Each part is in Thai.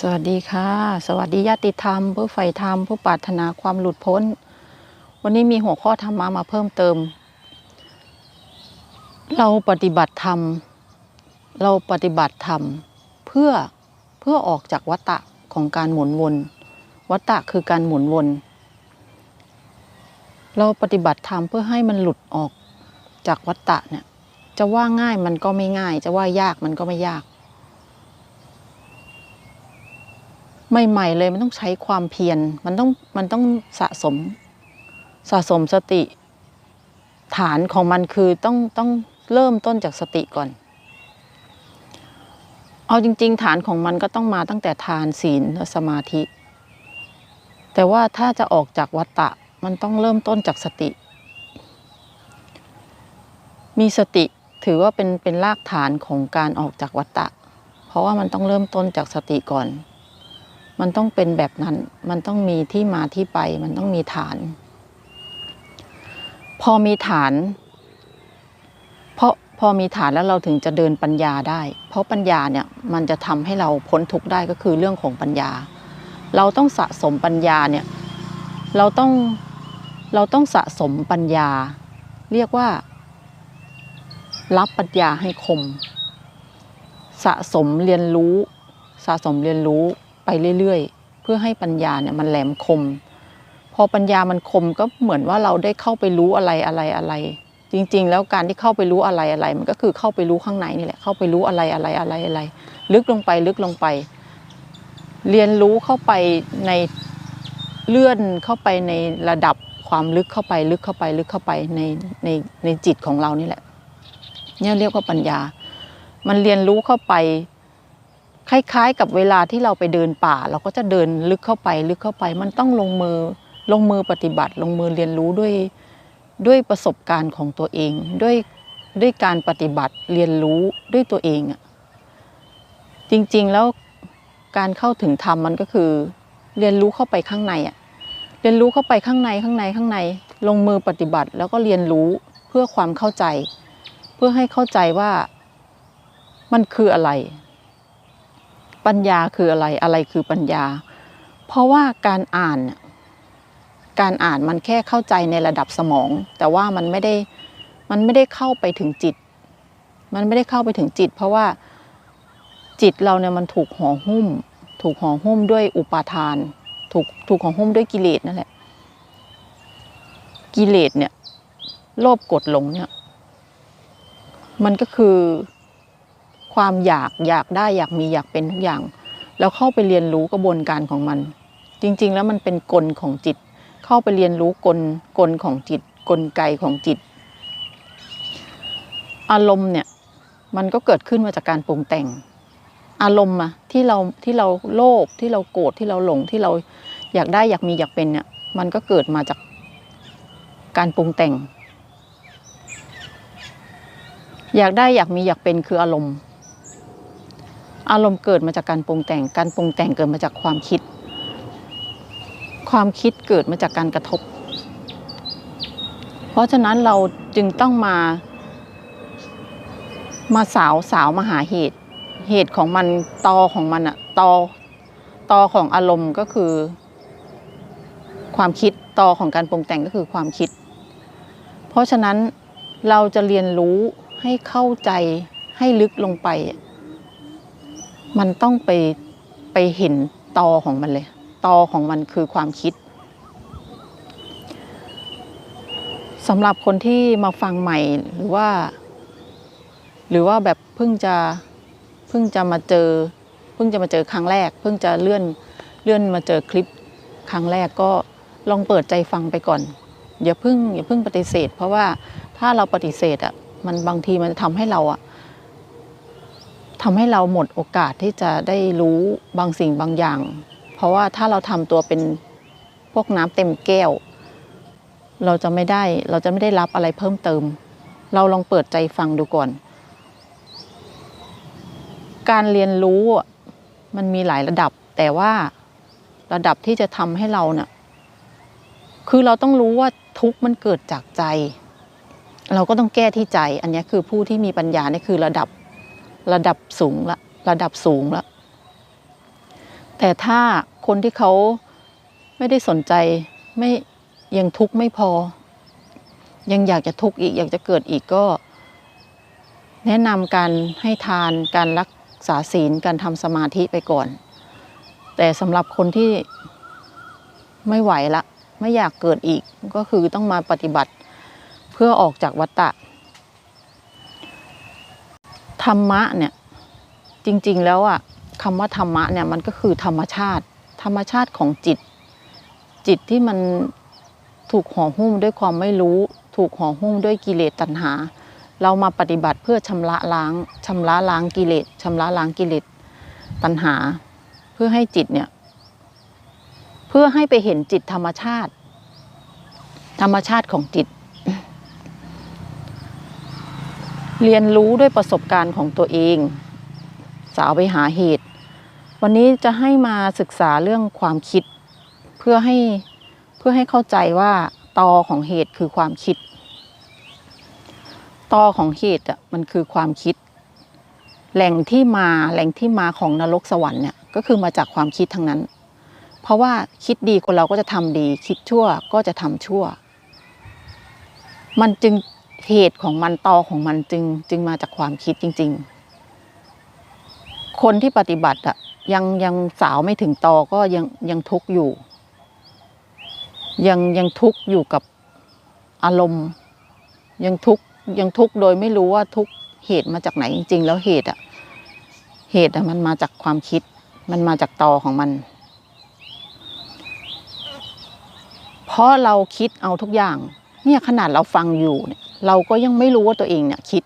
สวัสดีค่ะ สวัสดีญาติธรรม ผู้ใฝ่ธรรม ผู้ปรารถนาความหลุดพ้น วันนี้มีหัวข้อธรรมะมาเพิ่มเติม เราปฏิบัติธรรม เราปฏิบัติธรรมเพื่อเพื่อออกจากวัฏฏะของการหมุนวนวัฏฏะคือการหมุนวน เราปฏิบัติธรรมเพื่อให้มันหลุดออกจากวัฏฏะเนี่ยจะว่าง่ายมันก็ไม่ง่าย จะว่ายากมันก็ไม่ยาก ใหม่ๆเลยมันต้องใช้ความเพียรมันต้องมันต้องสะสมสะสมสติฐานของมันคือต้องต้องเริ่มต้นจากสติก่อน เอาจริง ๆ ฐานของมันก็ต้องมาตั้งแต่ทานศีลและสมาธิ แต่ว่าถ้าจะออกจากวัฏฏะมันต้องเริ่มต้นจากสติ มีสติถือว่าเป็นเป็นรากฐานของการออกจากวัฏฏะเพราะว่ามันต้องเริ่มต้นจากสติก่อน มันต้องเป็นแบบนั้น มันต้องมีที่มาที่ไป มันต้องมีฐาน พอมีฐานเพราะพอมีฐานแล้วเราถึงจะเดินปัญญาได้ เพราะปัญญาเนี่ยมันจะทำให้เราพ้นทุกข์ได้ก็คือเรื่องของปัญญา เราต้องสะสมปัญญาเนี่ยเราต้องเราต้องสะสมปัญญา เรียกว่า รับปัญญาให้คม สะสมเรียนรู้ สะสมเรียนรู้ ไปเรื่อยๆ เพื่อให้ปัญญาเนี่ยมันแหลมคม พอปัญญามันคมก็เหมือนว่าเราได้เข้าไปรู้อะไรอะไรอะไร จริง ๆ แล้วการที่เข้าไปรู้อะไรอะไร มันก็คือเข้าไปรู้ข้างในนี่แหละเข้าไปรู้อะไรอะไรอะไรอะไร ลึกลงไปลึกลงไป เรียนรู้เข้าไปในเลื่อนเข้าไปในระดับความลึกเข้าไปลึกเข้าไปลึกเข้าไปในในในจิตของเรานี่แหละเนี่ยเรียกว่าปัญญา มันเรียนรู้เข้าไป คล้ายๆ กับเวลาที่เราไปเดินป่า เราก็จะเดินลึกเข้าไปลึกเข้าไป มันต้องลงมือลงมือปฏิบัติ ลงมือเรียนรู้ด้วยด้วยประสบการณ์ของตัวเอง ด้วยด้วยการปฏิบัติเรียนรู้ด้วยตัวเองอะจริงๆแล้วการเข้าถึงธรรมมันก็คือ เรียนรู้เข้าไปข้างในอะเรียนรู้เข้าไปข้างในข้างในข้างใน ลงมือปฏิบัติแล้วก็เรียนรู้เพื่อความเข้าใจ เพื่อให้เข้าใจว่ามันคืออะไร ปัญญาคืออะไรอะไรคือปัญญา เพราะว่าการอ่านเนี่ยการอ่านมันแค่เข้าใจในระดับสมอง แต่ว่ามันไม่ได้มันไม่ได้เข้าไปถึงจิต มันไม่ได้เข้าไปถึงจิต เพราะว่าจิตเราเนี่ยมันถูกห่อหุ้ม ถูกห่อหุ้มด้วยอุปาทาน ถูกถูกห่อหุ้มด้วยกิเลสนั่นแหละ กิเลสเนี่ยโลภกดหลงเนี่ย มันก็คือ ความอยากอยากได้อยากมีอยากเป็นทุกอย่าง แล้วเข้าไปเรียนรู้กระบวนการของมัน จริง ๆ แล้วมันเป็นกลของจิต เข้าไปเรียนรู้กลกลของจิต กลไกของจิต อารมณ์เนี่ยมันก็เกิดขึ้นมาจากการปรุงแต่ง อารมณ์อะที่เราที่เราโลภที่เราโกรธที่เราหลงที่เราอยากได้อยากมีอยากเป็นเนี่ยมันก็เกิดมาจากการปรุงแต่ง อยากได้อยากมีอยากเป็นคืออารมณ์ อารมณ์เกิดมาจากการปรุงแต่ง การปรุงแต่งเกิดมาจากความคิด ความคิดเกิดมาจากการกระทบ เพราะฉะนั้นเราจึงต้องมา มาสาวสาวมาหาเหตุ เหตุของมันตอของมันอะตอตอของอารมณ์ก็คือ ความคิดตอของการปรุงแต่งก็คือความคิด เพราะฉะนั้นเราจะเรียนรู้ให้เข้าใจให้ลึกลงไป มันต้องไปไปเห็นตอของมันเลย ตอของมันคือความคิดสำหรับคนที่มาฟังใหม่หรือว่า หรือว่าแบบเพิ่งจะเพิ่งจะมาเจอ เพิ่งจะมาเจอครั้งแรก เพิ่งจะเลื่อนเลื่อนมาเจอคลิปครั้งแรกก็ลองเปิดใจฟังไปก่อน อย่าเพิ่งอย่าเพิ่งปฏิเสธ เพราะว่าถ้าเราปฏิเสธอะมันบางทีมันจะทำให้เราอะ ทำให้เราหมดโอกาสที่จะได้รู้บางสิ่งบางอย่าง เพราะว่าถ้าเราทำตัวเป็นพวกน้ำเต็มแก้ว เราจะไม่ได้เราจะไม่ได้รับอะไรเพิ่มเติม เราลองเปิดใจฟังดูก่อน การเรียนรู้มันมีหลายระดับ แต่ว่าระดับที่จะทำให้เราเนี่ยคือเราต้องรู้ว่าทุกมันเกิดจากใจ เราก็ต้องแก้ที่ใจ อันนี้คือผู้ที่มีปัญญานี่คือระดับ ระดับสูงละระดับสูงละแต่ถ้าคนที่เขาไม่ได้สนใจไม่ยังทุกข์ไม่พอ ยังอยากจะทุกข์อีก อยากจะเกิดอีกก็ แนะนำการให้ทานการรักษาศีลการทำสมาธิไปก่อน แต่สำหรับคนที่ไม่ไหวละ ไม่อยากเกิดอีกก็คือต้องมาปฏิบัติเพื่อออกจากวัฏฏะ ธรรมะเนี่ยจริงๆแล้วอะคำว่าธรรมะเนี่ยมันก็คือธรรมชาติ ธรรมชาติของจิต จิตที่มันถูกห่อหุ้มด้วยความไม่รู้ ถูกห่อหุ้มด้วยกิเลสตัณหา เรามาปฏิบัติเพื่อชำระล้างชำระล้างกิเลสชำระล้างกิเลสตัณหา เพื่อให้จิตเนี่ยเพื่อให้ไปเห็นจิตธรรมชาติ ธรรมชาติของจิต เรียนรู้ด้วยประสบการณ์ของตัวเอง สาวไปหาเหตุ วันนี้จะให้มาศึกษาเรื่องความคิด เพื่อให้เพื่อให้เข้าใจว่าตอของเหตุคือความคิด ตอของเหตุอะมันคือความคิด แหล่งที่มาแหล่งที่มาของนรกสวรรค์เนี่ยก็คือมาจากความคิดทั้งนั้น เพราะว่าคิดดีคนเราก็จะทำดี คิดชั่วก็จะทำชั่ว มันจึง เหตุของมันตอของมันจึงจึงมาจากความคิดจริง ๆ คนที่ปฏิบัติอะยังยังสาวไม่ถึงตอก็ยังยังทุกข์อยู่ ยังยังทุกข์อยู่กับอารมณ์ ยังทุกข์ยังทุกข์โดยไม่รู้ว่าทุกข์เหตุมาจากไหนจริง ๆ แล้วเหตุอะเหตุอะมันมาจากความคิด มันมาจากตอของมัน เพราะเราคิดเอาทุกอย่าง เนี่ยขนาดเราฟังอยู่เนี่ย เราก็ยังไม่รู้ว่าตัวเองเนี่ยคิด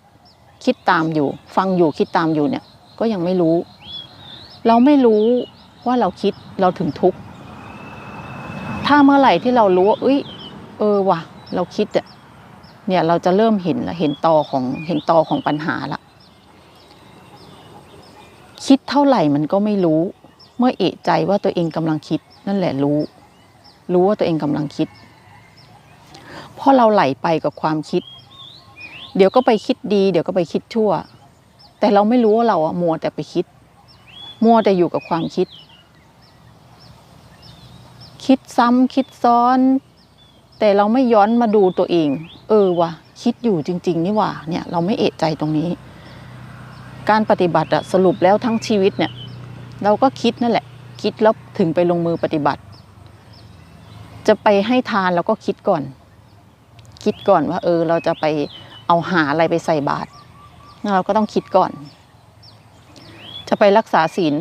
คิดตามอยู่ ฟังอยู่คิดตามอยู่เนี่ยก็ยังไม่รู้ เราไม่รู้ว่าเราคิดเราถึงทุกข์ถ้าเมื่อไหร่ที่เรารู้ว่าเอ้ยเออว่ะ เราคิดอะเนี่ยเราจะเริ่มเห็นละเห็นตอของเห็นตอของปัญหาละคิดเท่าไหร่มันก็ไม่รู้ เมื่อเอะใจว่าตัวเองกำลังคิด นั่นแหละรู้ รู้ว่าตัวเองกำลังคิดพราะเราไหลไปกับความคิด เดี๋ยวก็ไปคิดดี เดี๋ยวก็ไปคิดชั่ว แต่เราไม่รู้ว่าเราอะมัวแต่ไปคิด มัวแต่อยู่กับความคิด คิดซ้ำคิดซ้อน แต่เราไม่ย้อนมาดูตัวเอง เออว่ะคิดอยู่จริง ๆ นี่ว่าเนี่ย เราไม่เอะใจตรงนี้ การปฏิบัติอะสรุปแล้วทั้งชีวิตเนี่ย เราก็คิดนั่นแหละ คิดแล้วถึงไปลงมือปฏิบัติ จะไปให้ทานเราก็คิดก่อน คิดก่อนว่า เออ เราจะไป เอาหาอะไรไปใส่บาตรเราก็ต้องคิดก่อน จะไปรักษาศีล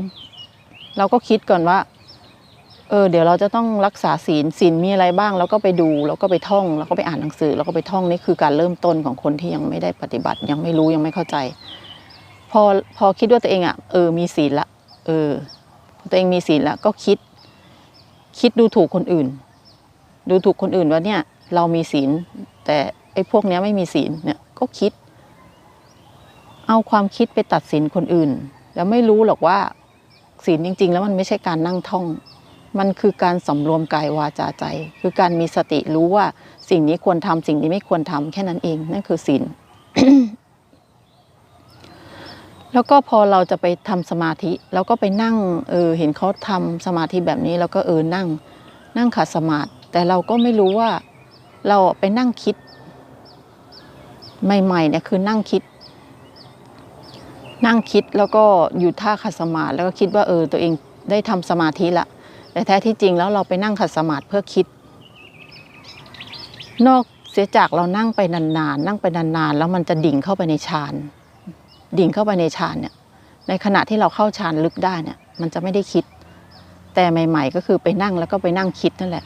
เราก็คิดก่อนว่า เออ เดี๋ยวเราจะต้องรักษาศีลศีลมีอะไรบ้าง แล้วก็ไปดูแล้วก็ไปท่อง แล้วก็ไปอ่านหนังสือ แล้วก็ไปท่องนี่คือการเริ่มต้นของคนที่ยังไม่ได้ปฏิบัติ ยังไม่รู้ยังไม่เข้าใจ พอพอคิดว่าตัวเองอะเออมีศีลละเออตัวเองมีศีลล้วก็คิด คิดดูถูกคนอื่น ดูถูกคนอื่นว่าเนี่ย เรามีศีลแต่ ไอ้พวกนี้ไม่มีศีลเนี่ยก็คิด เอาความคิดไปตัดสินคนอื่น แล้วไม่รู้หรอกว่าศีลจริง ๆ แล้วมันไม่ใช่การนั่งท่อง มันคือการสำรวมกายวาจาใจ คือการมีสติรู้ว่าสิ่งนี้ควรทำสิ่งนี้ไม่ควรทำแค่นั้นเอง นั่นคือศีลแล้วก็พอเราจะไปทำสมาธิเราก็ไปนั่งเออเห็นเขาทำสมาธิแบบนี้เราก็เออนั่ง นั่งขัดสมาธิแต่เราก็ไม่รู้ว่าเราไปนั่งคิด ใหม่ๆเนี่ยคือนั่งคิด นั่งคิดแล้วก็อยู่ท่าขัดสมาธิแล้วก็คิดว่าเออตัวเองได้ทำสมาธิละแต่แท้ที่จริงแล้วเราไปนั่งขัดสมาธิเพื่อคิด นอกเสียจากเรานั่งไปนานๆนั่งไปนานๆแล้วมันจะดิ่งเข้าไปในฌานดิ่งเข้าไปในฌานเนี่ยในขณะที่เราเข้าฌานลึกได้เนี่ยมันจะไม่ได้คิด แต่ใหม่ ๆ ก็คือไปนั่งแล้วก็ไปนั่งคิดนั่นแหละ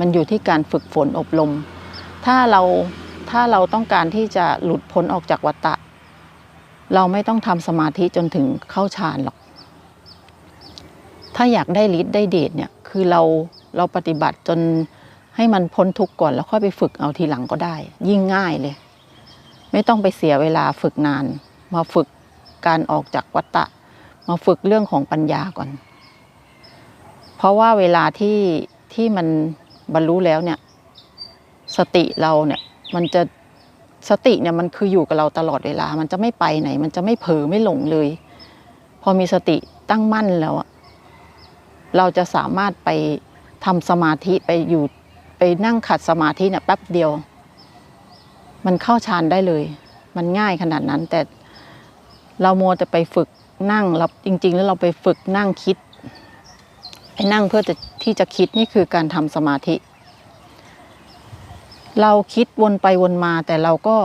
มันอยู่ที่การฝึกฝนอบรม ถ้าเรา ถ้าเราต้องการที่จะหลุดพ้นออกจากวัฏฏะเราไม่ต้องทำสมาธิจนถึงเข้าฌานหรอก ถ้าอยากได้ฤทธิ์ได้เดชเนี่ยคือเราเราปฏิบัติจนให้มันพ้นทุกข์ก่อนแล้วค่อยไปฝึกเอาทีหลังก็ได้ ยิ่งง่ายเลย ไม่ต้องไปเสียเวลาฝึกนาน มาฝึกการออกจากวัฏฏะมาฝึกเรื่องของปัญญาก่อน เพราะว่าเวลาที่ที่มันบรรลุแล้วเนี่ย สติเราเนี่ย มันจะสติเนี่ยมันคืออยู่กับเราตลอดเวลา มันจะไม่ไปไหน มันจะไม่เผลอไม่หลงเลย พอมีสติตั้งมั่นแล้วเราจะสามารถไปทำสมาธิไปอยู่ไปนั่งขัดสมาธิเนี่ยแป๊บเดียว มันเข้าฌานได้เลย มันง่ายขนาดนั้น แต่เราโมวแต่ไปฝึกนั่งเราจริง ๆ แล้วเราไปฝึกนั่งคิดไปนั่งเพื่อที่จะคิดนี่คือการทำสมาธิ เราคิดวนไปวนมา แต่เราก็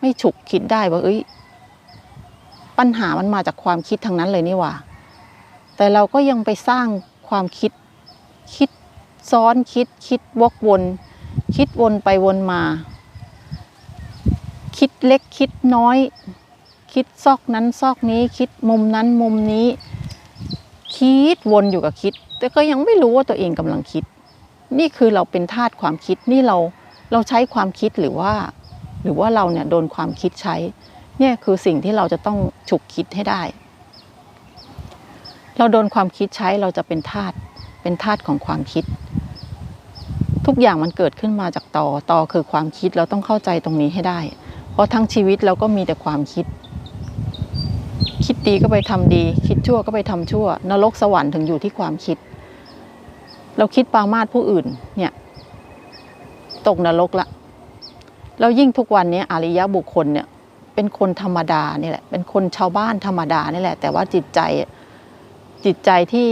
ไม่ฉุกคิดได้ว่าเอ้ย ปัญหามันมาจากความคิดทั้งนั้นเลยนี่หว่า แต่เราก็ยังไปสร้างความคิดคิดซ้อนคิดคิดวกวน คิดวนไปวนมา คิดเล็กคิดน้อย คิดซอกนั้นซอกนี้ คิดมุมนั้นมุมนี้ คิดวนอยู่กับคิด แต่ก็ยังไม่รู้ว่าตัวเองกำลังคิด นี่คือเราเป็นทาสความคิดนี่เรา เราใช้ความคิดหรือว่า หรือว่าเราเนี่ยโดนความคิดใช้ เนี่ยคือสิ่งที่เราจะต้องฉุกคิดให้ได้ เราโดนความคิดใช้เราจะเป็นทาสเป็นทาสของความคิด ทุกอย่างมันเกิดขึ้นมาจากต่อต่อคือความคิดเราต้องเข้าใจตรงนี้ให้ได้ เพราะทั้งชีวิตเราก็มีแต่ความคิด คิดดีก็ไปทำดี คิดชั่วก็ไปทำชั่ว นรกสวรรค์ถึงอยู่ที่ความคิด เราคิดปรามาสผู้อื่นเนี่ย ตกนรกละแล้วยิ่งทุกวันนี้อริยะบุคคลเนี่ยเป็นคนธรรมดานี่แหละ เป็นคนชาวบ้านธรรมดานี่แหละ แต่ว่าจิตใจจิตใจที่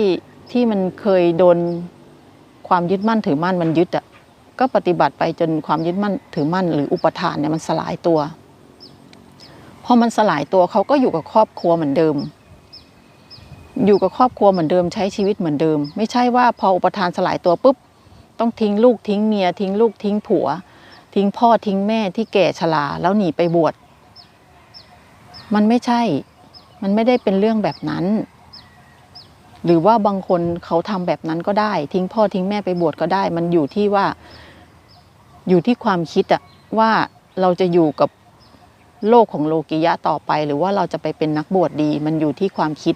ที่มันเคยโดนความยึดมั่นถือมั่นมันยึดอะก็ปฏิบัติไปจนความยึดมั่นถือมั่น หรืออุปทานเนี่ยมันสลายตัวพอมันสลายตัวเขาก็อยู่กับครอบครัวเหมือนเดิม อยู่กับครอบครัวเหมือนเดิมใช้ชีวิตเหมือนเดิม ไม่ใช่ว่าพออุปทานสลายตัวปุ๊บ ต้องทิ้งลูกทิ้งเมียทิ้งลูกทิ้งผัว ทิ้งพ่อทิ้งแม่ที่แก่ชราแล้วหนีไปบวชมันไม่ใช่ มันไม่ได้เป็นเรื่องแบบนั้น หรือว่าบางคนเขาทำแบบนั้นก็ได้ ทิ้งพ่อทิ้งแม่ไปบวชก็ได้ มันอยู่ที่ว่า อยู่ที่ความคิดอะว่าเราจะอยู่กับโลกของโลกิยะต่อไป หรือว่าเราจะไปเป็นนักบวชดีมันอยู่ที่ความคิด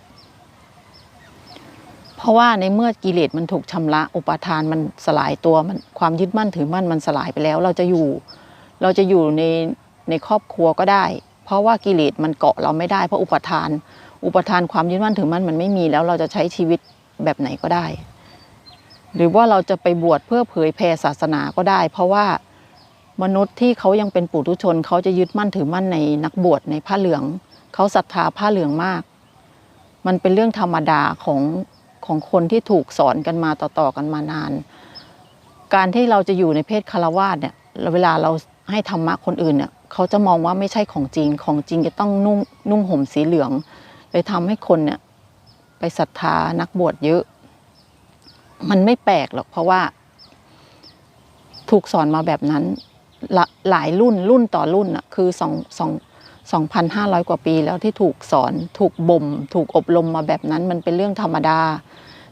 เพราะว่าในเมื่อกิเลสมันถูกชำระอุปทานมันสลายตัวมันความยึดมั่นถือมั่นมันสลายไปแล้ว เราจะอยู่ เราจะอยู่ในในครอบครัวก็ได้ เพราะว่ากิเลสมันเกาะเราไม่ได้เพราะอุปทาน อุปทานความยึดมั่นถือมั่นมันไม่มีแล้วเราจะใช้ชีวิตแบบไหนก็ได้ หรือว่าเราจะไปบวชเพื่อเผยแผ่ศาสนาก็ได้ เพราะว่ามนุษย์ที่เขายังเป็นปุถุชนเขาจะยึดมั่นถือมั่นในนักบวชในผ้าเหลือง เขาศรัทธาผ้าเหลืองมาก มันเป็นเรื่องธรรมดาของ ของคนที่ถูกสอนกันมาต่อๆกันมานาน การที่เราจะอยู่ในเพศคารวาสเนี่ยเวลาเราให้ธรรมะคนอื่นเนี่ยเขาจะมองว่าไม่ใช่ของจริงของจริงจะต้องนุ่งนุ่งห่มสีเหลืองเลยทำให้คนเนี่ยไปศรัทธานักบวชเยอะ มันไม่แปลกหรอกเพราะว่า ถูกสอนมาแบบนั้นหลายรุ่นรุ่นต่อรุ่นอะคือสองสอง สองพันห้าร้อยกว่าปีแล้วที่ถูกสอนถูกบ่ม ถูกอบรมมาแบบนั้น มันเป็นเรื่องธรรมดา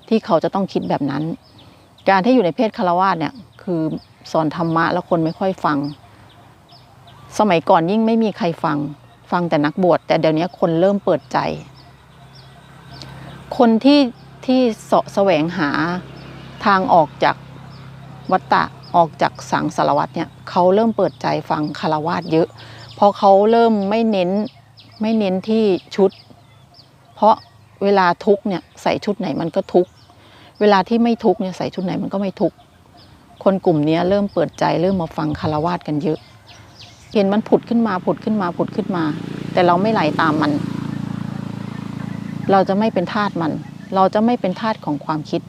ที่เขาจะต้องคิดแบบนั้น การที่อยู่ในเพศคารวาสเนี่ยคือสอนธรรมะแล้วคนไม่ค่อยฟัง สมัยก่อนยิ่งไม่มีใครฟัง ฟังแต่นักบวชแต่เดี๋ยวนี้คนเริ่มเปิดใจ คนที่ที่เสาะแสวงหาทางออกจากวัฏฏะออกจากสังสารวัตเนี่ยเขาเริ่มเปิดใจฟังคารวาสเยอะ พราะเขาเริ่มไม่เน้นไม่เน้นที่ชุด เพราะเวลาทุกเนี่ยใส่ชุดไหนมันก็ทุกเวลาที่ไม่ทุกเนี่ยใส่ชุดไหนมันก็ไม่ทุกคนกลุ่มนี้เริ่มเปิดใจเริ่มมาฟังคารวาสกันเยอะ เห็นมันผุดขึ้นมาผุดขึ้นมาผุดขึ้นมา แต่เราไม่ไหลตามมัน เราจะไม่เป็นทาสมัน เราจะไม่เป็นทาสของความคิด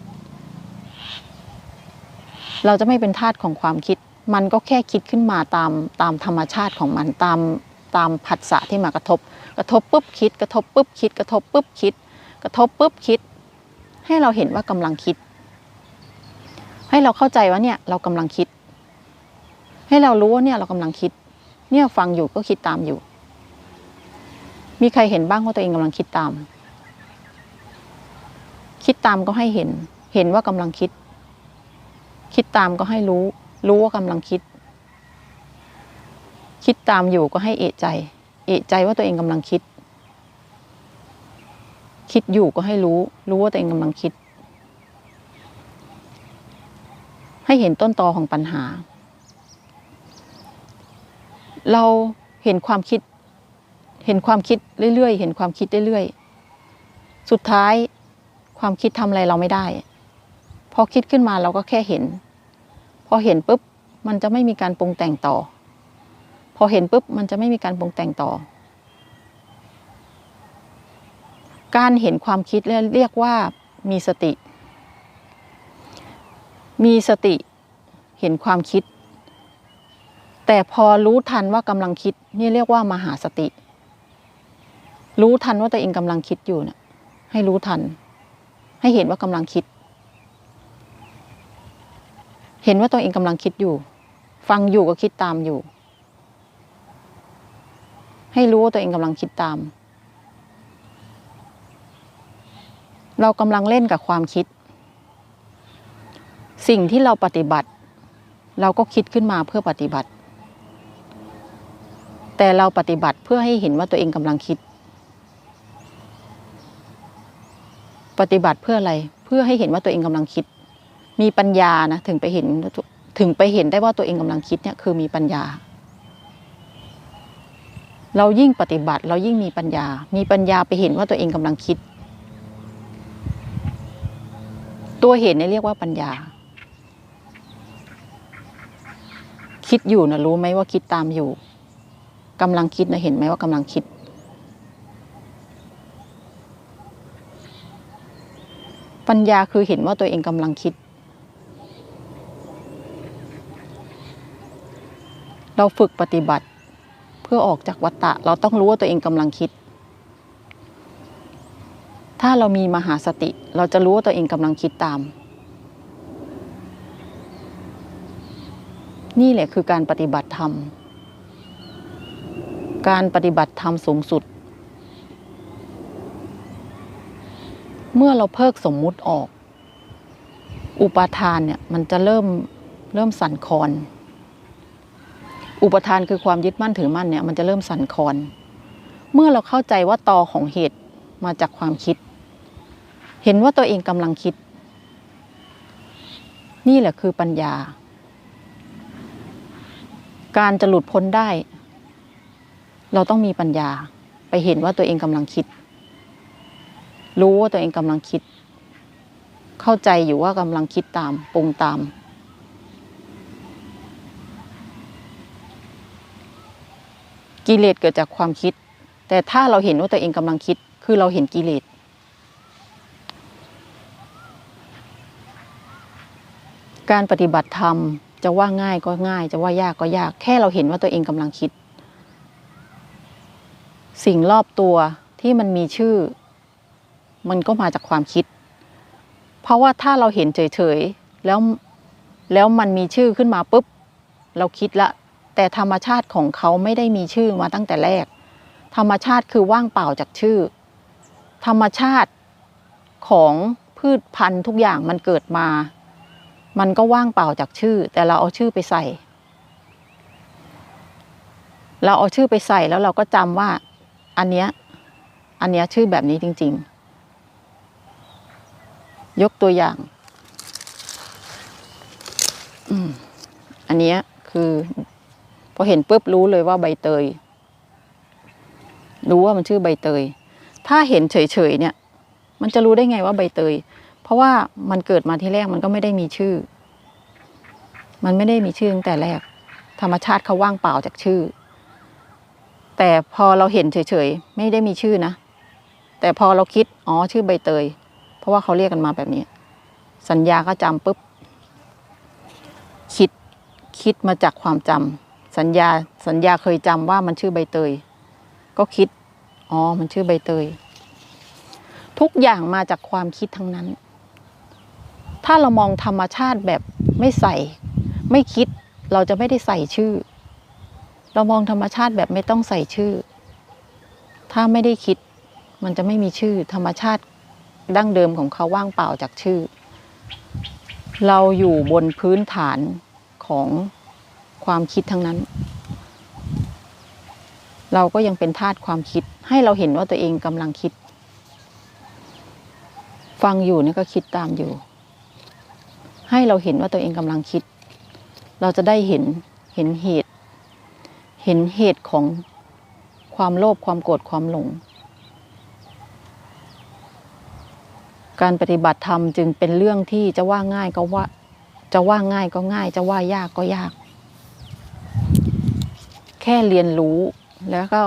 เราจะไม่เป็นทาสของความคิด มันก็แค่คิดขึ้นมาตามตามธรรมชาติของมันตามตามผัสสะที่มากระทบ กระทบปุ๊บคิด กระทบปุ๊บคิด กระทบปุ๊บคิด กระทบปุ๊บคิด ให้เราเห็นว่ากำลังคิด ให้เราเข้าใจว่าเนี่ยเรากำลังคิด ให้เรารู้ว่าเนี่ยเรากำลังคิด เนี่ยฟังอยู่ก็คิดตามอยู่ มีใครเห็นบ้างว่าตัวเองกำลังคิดตาม คิดตามก็ให้เห็น เห็นว่ากำลังคิด คิดตามก็ให้รู้ รู้ว่ากำลังคิด คิดตามอยู่ก็ให้เอะใจ เอะใจว่าตัวเองกำลังคิด คิดอยู่ก็ให้รู้ รู้ว่าตัวเองกำลังคิด ให้เห็นต้นตอของปัญหา เราเห็นความคิด เห็นความคิดเรื่อยๆ เห็นความคิดเรื่อยๆ สุดท้ายความคิดทำอะไรเราไม่ได้ พอคิดขึ้นมาเราก็แค่เห็น พอเห็นปุ๊บมันจะไม่มีการปรุงแต่งต่อ พอเห็นปุ๊บมันจะไม่มีการปรุงแต่งต่อ การเห็นความคิดเรียกว่ามีสติ มีสติเห็นความคิด แต่พอรู้ทันว่ากำลังคิดนี่เรียกว่ามหาสติ รู้ทันว่าตัวเองกำลังคิดอยู่เนี่ยให้รู้ทัน ให้เห็นว่ากำลังคิด เห็นว่าตัวเองกำลังคิดอยู่ ฟังอยู่ก็คิดตามอยู่ ให้รู้ว่าตัวเองกำลังคิดตาม เรากำลังเล่นกับความคิด สิ่งที่เราปฏิบัติ เราก็คิดขึ้นมาเพื่อปฏิบัติ แต่เราปฏิบัติเพื่อให้เห็นว่าตัวเองกำลังคิด ปฏิบัติเพื่ออะไร เพื่อให้เห็นว่าตัวเองกำลังคิด มีปัญญานะถึงไปเห็นถึงไปเห็นได้ว่าตัวเองกำลังคิดเนี่ยคือมีปัญญา เรายิ่งปฏิบัติ เรายิ่งมีปัญญา มีปัญญาไปเห็นว่าตัวเองกำลังคิด ตัวเห็นเนี่ยเรียกว่าปัญญา คิดอยู่นะรู้ไหมว่าคิดตามอยู่กำลังคิดนะเห็นไหมว่ากำลังคิดปัญญาคือเห็นว่าตัวเองกำลังคิด เราฝึกปฏิบัติ เพื่อออกจากวัฏฏะเราต้องรู้ว่าตัวเองกำลังคิด ถ้าเรามีมหาสติ เราจะรู้ว่าตัวเองกำลังคิดตาม นี่แหละคือการปฏิบัติธรรม การปฏิบัติธรรมสูงสุด เมื่อเราเพิกสมมุติออก อุปาทานเนี่ยมันจะเริ่มเริ่มสั่นคลอน อุปทานคือความยึดมั่นถือมั่นเนี่ยมันจะเริ่มสั่นคลอน เมื่อเราเข้าใจว่าตอของเหตุมาจากความคิด เห็นว่าตัวเองกำลังคิด นี่แหละคือปัญญา การจะหลุดพ้นได้ เราต้องมีปัญญาไปเห็นว่าตัวเองกำลังคิด รู้ว่าตัวเองกำลังคิด เข้าใจอยู่ว่ากำลังคิดตามปรุงตาม กิเลสเกิดจากความคิด แต่ถ้าเราเห็นว่าตัวเองกำลังคิด คือเราเห็นกิเลสการปฏิบัติธรรมจะว่าง่ายก็ง่าย จะว่ายากก็ยาก แค่เราเห็นว่าตัวเองกำลังคิด สิ่งรอบตัวที่มันมีชื่อ มันก็มาจากความคิด เพราะว่าถ้าเราเห็นเฉยๆแล้วแล้วมันมีชื่อขึ้นมาปุ๊บ เราคิดละ แต่ธรรมชาติของเขาไม่ได้มีชื่อมาตั้งแต่แรก ธรรมชาติคือว่างเปล่าจากชื่อ ธรรมชาติของพืชพันธุ์ทุกอย่างมันเกิดมา มันก็ว่างเปล่าจากชื่อ แต่เราเอาชื่อไปใส่ เราเอาชื่อไปใส่แล้วเราก็จำว่าอันเนี้ยอันเนี้ยชื่อแบบนี้จริง ๆ ยกตัวอย่างอันเนี้ยคือ พอเห็นปุ๊บรู้เลยว่าใบเตย รู้ว่ามันชื่อใบเตย ถ้าเห็นเฉยๆเนี่ย มันจะรู้ได้ไงว่าใบเตย เพราะว่ามันเกิดมาที่แรกมันก็ไม่ได้มีชื่อ มันไม่ได้มีชื่อตั้งแต่แรก ธรรมชาติเขาว่างเปล่าจากชื่อ แต่พอเราเห็นเฉยๆไม่ได้มีชื่อนะ แต่พอเราคิดอ๋อชื่อใบเตย เพราะว่าเขาเรียกกันมาแบบนี้ สัญญาก็จำปุ๊บคิดคิดมาจากความจำ สัญญาสัญญาเคยจำว่ามันชื่อใบเตย ก็คิด อ๋อ มันชื่อใบเตย ทุกอย่างมาจากความคิดทั้งนั้น ถ้าเรามองธรรมชาติแบบไม่ใส่ ไม่คิดเราจะไม่ได้ใส่ชื่อ เรามองธรรมชาติแบบไม่ต้องใส่ชื่อ ถ้าไม่ได้คิด มันจะไม่มีชื่อ ธรรมชาติดั้งเดิมของเขาว่างเปล่าจากชื่อ เราอยู่บนพื้นฐานของ ความคิดทั้งนั้น เราก็ยังเป็นทาสความคิด ให้เราเห็นว่าตัวเองกำลังคิด ฟังอยู่นี่ก็คิดตามอยู่ ให้เราเห็นว่าตัวเองกำลังคิด เราจะได้เห็นเห็นเหตุ เห็นเหตุของความโลภความโกรธความหลง การปฏิบัติธรรมจึงเป็นเรื่องที่จะว่าง่ายก็ว่าจะว่าง่ายก็ง่าย จะว่ายากก็ยาก ค่เรียนรู้แล้วก็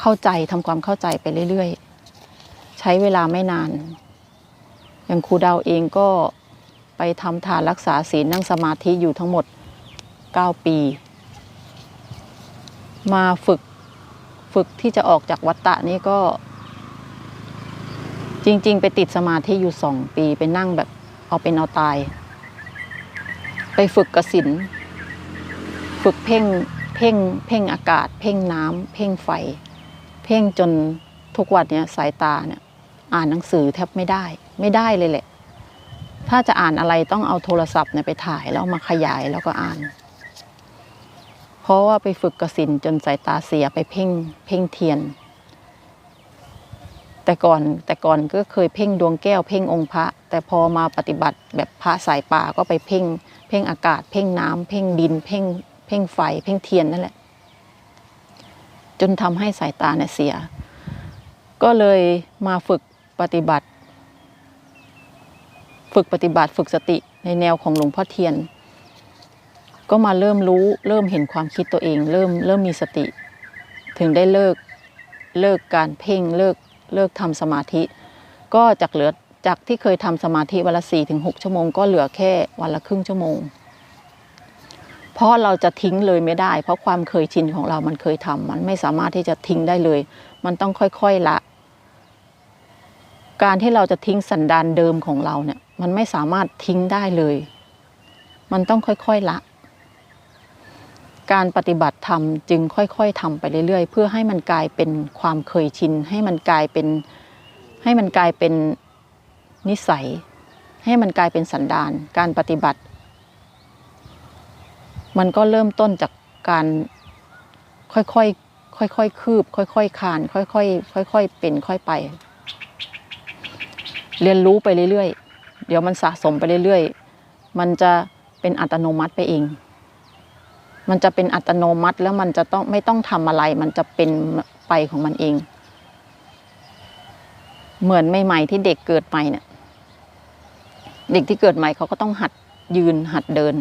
เข้าใจทำความเข้าใจไปเรื่อยๆ ใช้เวลาไม่นาน อย่างครูดาวเองก็ไปทำทานรักษาศีลนั่งสมาธิอยู่ทั้งหมด 9 ปี มาฝึกฝึกที่จะออกจากวัฏฏะนี่ก็ จริง ๆ ไปติดสมาธิอยู่สองปีไปนั่งแบบเอาเป็นเอาตาย ไปฝึกกสิน ฝึกเพ่ง เพ่งเพ่งอากาศ เพ่งน้ำเพ่งไฟ เพ่งจนทุกวันเนี้ยสายตาเนี่ยอ่านหนังสือแทบไม่ได้ ไม่ได้เลยแหละ ถ้าจะอ่านอะไรต้องเอาโทรศัพท์เนี่ยไปถ่ายแล้วมาขยายแล้วก็อ่าน เพราะว่าไปฝึกกสินจนสายตาเสียไปเพ่งเพ่งเทียน แต่ก่อนแต่ก่อนก็เคยเพ่งดวงแก้วเพ่งองค์พระ แต่พอมาปฏิบัติแบบพระสายป่าก็ไปเพ่ง เพ่งอากาศ เพ่งน้ำเพ่งดิน เพ่ง เพ่งไฟเพ่งเทียนนั่นแหละ จนทำให้สายตาเนี่ยเสีย ก็เลยมาฝึกปฏิบัติ ฝึกปฏิบัติฝึกสติในแนวของหลวงพ่อเทียน ก็มาเริ่มรู้เริ่มเห็นความคิดตัวเอง เริ่มเริ่มมีสติ ถึงได้เลิกเลิกการเพ่งเลิกเลิกทำสมาธิ ก็จากเหลือจากที่เคยทำสมาธิวันละสี่ถึงหกชั่วโมง ก็เหลือแค่วันละครึ่งชั่วโมง เพราะเราจะทิ้งเลยไม่ได้ เพราะความเคยชินของเรามันเคยทำมันไม่สามารถที่จะทิ้งได้เลย มันต้องค่อยๆละ การที่เราจะทิ้งสันดานเดิมของเราเนี่ย มันไม่สามารถทิ้งได้เลย มันต้องค่อยๆละ การปฏิบัติธรรมจึงค่อยๆทำไปเรื่อยๆ เพื่อให้มันกลายเป็นความเคยชิน ให้มันกลายเป็น ให้มันกลายเป็นนิสัย ให้มันกลายเป็นสันดาน การปฏิบัติ มันก็เริ่มต้นจากการค่อยๆค่อยๆคืบ ค่อยๆคาน ค่อยๆค่อยๆเป็นค่อยไป เรียนรู้ไปเรื่อยๆ เดี๋ยวมันสะสมไปเรื่อยๆ มันจะเป็นอัตโนมัติไปเอง มันจะเป็นอัตโนมัติแล้วมันจะต้องไม่ต้องทำอะไร มันจะเป็นไปของมันเอง เหมือนใหม่ๆที่เด็กเกิดใหม่เนี่ย เด็กที่เกิดใหม่เขาก็ต้องหัดยืนหัดเดิน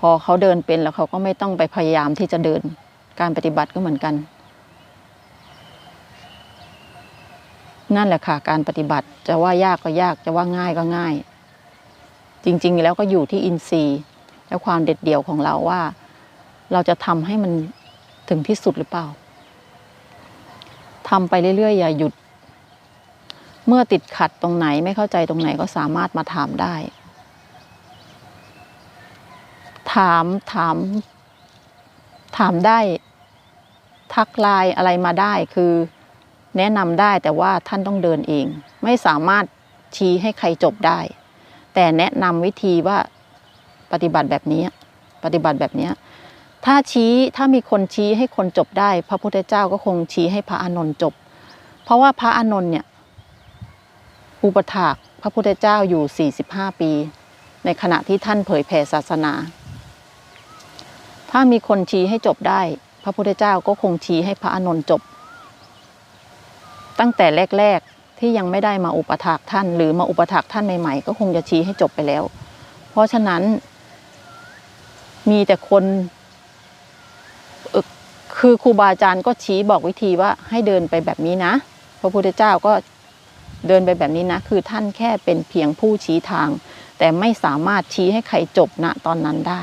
พอเขาเดินเป็นแล้วเขาก็ไม่ต้องไปพยายามที่จะเดินการปฏิบัติก็เหมือนกัน นั่นแหละค่ะการปฏิบัติจะว่ายากก็ยากจะว่าง่ายก็ง่าย จริงๆแล้วก็อยู่ที่อินทรีย์ และความเด็ดเดี่ยวของเราว่า เราจะทำให้มันถึงที่สุดหรือเปล่าทำไปเรื่อยๆอย่าหยุด เมื่อติดขัดตรงไหนไม่เข้าใจตรงไหนก็สามารถมาถามได้ ถามถาม ถามได้ ทักไลน์อะไรมาได้คือแนะนำได้แต่ว่าท่านต้องเดินเอง ไม่สามารถชี้ให้ใครจบได้ แต่แนะนำวิธีว่าปฏิบัติแบบนี้ ปฏิบัติแบบนี้ถ้าชี้ถ้ามีคนชี้ให้คนจบได้ พระพุทธเจ้าก็คงชี้ให้พระอานนท์จบ เพราะว่าพระอานนท์เนี่ย อุปถากพระพุทธเจ้าอยู่ 45 ปี ในขณะที่ท่านเผยแผ่ศาสนา ถ้ามีคนชี้ให้จบได้ พระพุทธเจ้าก็คงชี้ให้พระอานนท์จบ ตั้งแต่แรก ๆที่ยังไม่ได้มาอุปถากท่าน หรือมาอุปถากท่านใหม่ๆ ก็คงจะชี้ให้จบไปแล้ว เพราะฉะนั้น มีแต่คนคือครูบาอาจารย์ก็ชี้บอกวิธีว่าให้เดินไปแบบนี้นะ พระพุทธเจ้าก็เดินไปแบบนี้นะ คือท่านแค่เป็นเพียงผู้ชี้ทาง แต่ไม่สามารถชี้ให้ใครจบณตอนนั้นได้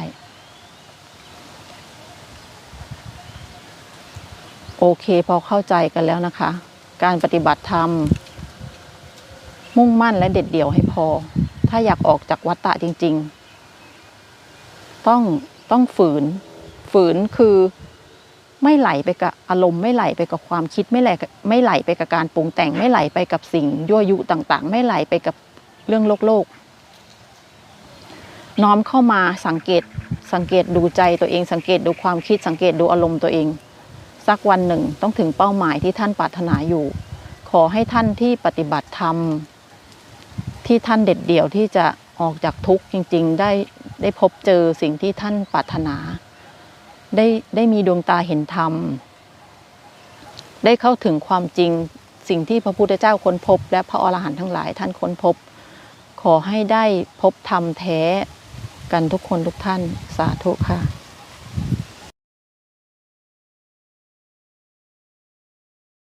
โอเคพอเข้าใจกันแล้วนะคะ การปฏิบัติธรรม มุ่งมั่นและเด็ดเดี่ยวให้พอ ถ้าอยากออกจากวัฏฏะจริง ๆ ต้องต้องฝืน ฝืนคือไม่ไหลไปกับอารมณ์ไม่ไหลไปกับความคิดไม่ไหลไม่ไหลไปกับการปรุงแต่งไม่ไหลไปกับสิ่งยั่วยุต่างๆ ไม่ไหลไปกับเรื่องโลกโลก น้อมเข้ามาสังเกตสังเกตดูใจตัวเอง สังเกตดูความคิดสังเกตดูอารมณ์ตัวเอง สักวันหนึ่งต้องถึงเป้าหมายที่ท่านปรารถนาอยู่ ขอให้ท่านที่ปฏิบัติธรรม ที่ท่านเด็ดเดี่ยวที่จะออกจากทุกข์จริง ๆ ได้ได้พบเจอสิ่งที่ท่านปรารถนา ได้ได้มีดวงตาเห็นธรรม ได้เข้าถึงความจริงสิ่งที่พระพุทธเจ้าค้นพบ และพระอรหันต์ทั้งหลายท่านค้นพบ ขอให้ได้พบธรรมแท้กันทุกคนทุกท่านสาธุค่ะ